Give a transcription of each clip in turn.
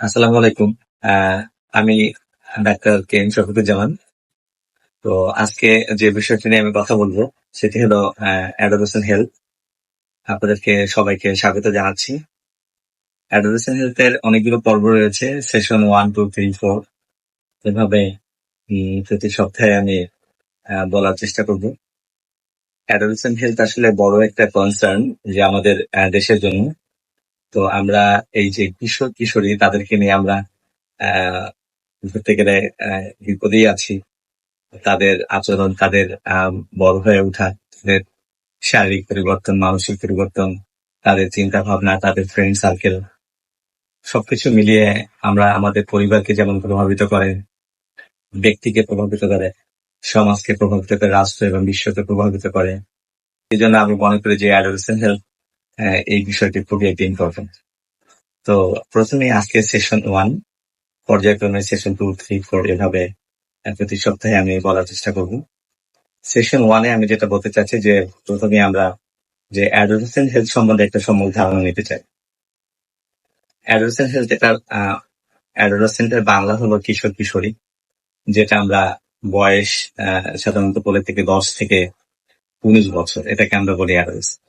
আসসালামু আলাইকুম। আমি ডাক্তার কে এম শফিকুজ্জামান। তো আজকে যে বিষয়টি নিয়ে আমি কথা বলব, সেটি হলো অ্যাডোলেসেন্ট হেলথ। আপনাদেরকে সবাইকে স্বাগত জানাচ্ছি। অ্যাডোলেসেন্ট হেলথের অনেকগুলো পর্ব রয়েছে। Session one, two, three, four. এভাবে প্রতি সপ্তাহে আমি বলার চেষ্টা করব। অ্যাডোলেসেন্ট হেলথ আসলে বড় একটা কনসার্ন যে আমাদের দেশের জন্য। তো আমরা এই যে কিশোর, কিশোরী, তাদেরকে নিয়ে আমরা ধরতে গেলে বিপদেই আছি। তাদের আচরণ, তাদের বড় হয়ে ওঠা, তাদের শারীরিক পরিবর্তন, মানসিক পরিবর্তন, তাদের চিন্তা ভাবনা তাদের ফ্রেন্ড সার্কেল সবকিছু মিলিয়ে আমরা আমাদের পরিবারকে যেমন প্রভাবিত করে, ব্যক্তিকে প্রভাবিত করে, সমাজকে প্রভাবিত করে, রাষ্ট্র এবং বিশ্বকে প্রভাবিত করে, এই জন্য আমি মনে করি যে অ্যাডোলেসেন্ট হেলথ এই বিষয়টি খুবই একটি ইম্পর্টেন্ট তো প্রথমে আজকে সেশন ওয়ান পর্যায়ক্রমে সেশন টু থ্রি ফোর এভাবে প্রতি সপ্তাহে আমি বলার চেষ্টা করব। সেশন ওয়ানে আমি যেটা বলতে চাচ্ছি যে, প্রথমে আমরা যে অ্যাডোলেসেন্ট হেলথ সম্বন্ধে একটা সম্যক ধারণা নিতে চাই। অ্যাডোলেসেন্ট হেলথ এটা অ্যাডোলেসেন্টের বাংলা হলো কিশোর কিশোরী, যেটা আমরা বয়স সাধারণত বলে থেকে দশ থেকে উনিশ বছর, এটাকে আমরা বলি অ্যাডোলেসেন্ট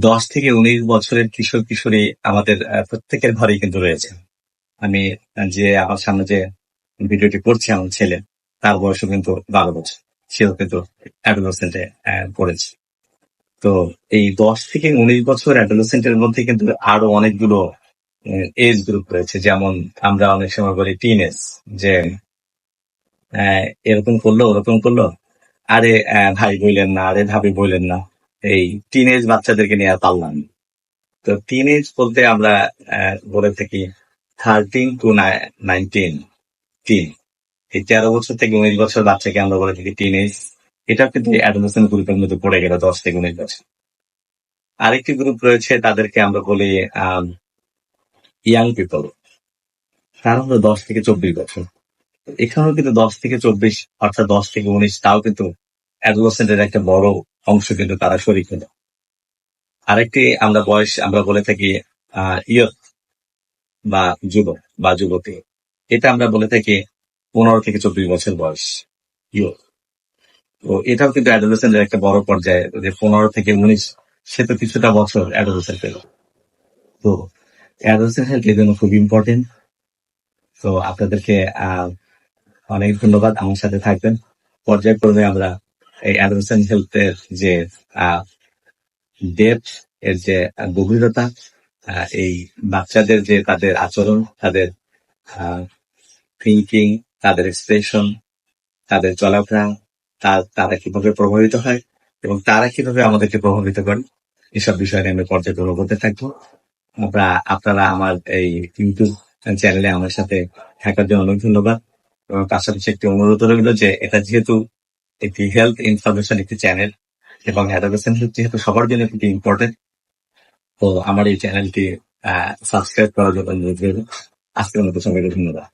দশ থেকে উনিশ বছরের কিশোর কিশোরী আমাদের প্রত্যেকের ঘরেই কিন্তু রয়েছে। আমি যে আমার সামনে যে ভিডিওটি করছি আমার ছেলে, তার বয়সও কিন্তু বারো বছর। সেও কিন্তু অ্যাডোলেসেন্টে পড়েছে। তো এই দশ থেকে উনিশ বছর অ্যাডোলেসেন্টের মধ্যে কিন্তু আরও অনেকগুলো এজ গ্রুপ রয়েছে। যেমন আমরা অনেক সময় বলি টিন এজ যে এরকম করল, ওরকম করল। আরে ভাই বললেন না, আরে ভাবি বললেন না। এই টিন এজ বাচ্চাদেরকে নিয়ে পারলাম তো টিন এজ বলতে আমরা বলে থাকি থার্টিন টু নাইনটিন টিন এই তেরো বছর থেকে উনিশ বছর বাচ্চাকে আমরা বলে থাকি টিন এজ এটাও কিন্তু অ্যাডোলেসেন্ট গ্রুপের মধ্যে পড়ে গেল দশ থেকে উনিশ বছর। আরেকটি গ্রুপ রয়েছে তাদেরকে আমরা বলি ইয়াং পিপল তারা হলো দশ থেকে চব্বিশ বছর। এখানেও কিন্তু দশ থেকে চব্বিশ অর্থাৎ দশ থেকে উনিশ তাও কিন্তু অ্যাডোলেসেন্টের একটা বড় অংশ কিন্তু তারা শরিক হলো আরেকটি আমরা বয়স, আমরা বলে থাকি ইয়ত বা যুবক বা যুবতী। এটা আমরা বলে থাকি পনেরো থেকে চব্বিশ বছর বয়স, ইয়ত। তো এটাও কিন্তু অ্যাডোলেসেন্টের একটা বড় পর্যায়ে যে পনেরো থেকে উনিশ, সে তো কিছুটা বছর অ্যাডোলেসেন্ট পেল তো অ্যাডোলেসেন্ট হেলথ এর জন্য খুব ইম্পর্টেন্ট তো আপনাদেরকে অনেক ধন্যবাদ। আমার সাথে থাকবেন। পর্যায়ক্রমে আমরা এই অ্যাডোলেসেন্ট হেলথের যে ডেপথ এর যে গভীরতা এই বাচ্চাদের যে তাদের আচরণ, তাদের থিঙ্কিং তাদের এক্সপ্রেশন তাদের চলাফেরা তারা কীভাবে প্রভাবিত হয় এবং তারা কীভাবে আমাদেরকে প্রভাবিত করে, এসব বিষয়ে নিয়ে আমি পর্যায়ক্রমে করতে থাকব। আমরা, আপনারা আমার এই ইউটিউব চ্যানেলে আমার সাথে থাকার জন্য অনেক ধন্যবাদ এবং পাশাপাশি একটি অনুরোধ রইল যে, এটা যেহেতু একটি হেলথ ইনফরমেশন একটি চ্যানেল এবং অ্যাডোলেসেন্ট যেহেতু সবার জন্য খুবই ইম্পর্টেন্ট তো আমার এই চ্যানেলটি সাবস্ক্রাইব করার জন্য আজকের মতো সবাইকে ধন্যবাদ।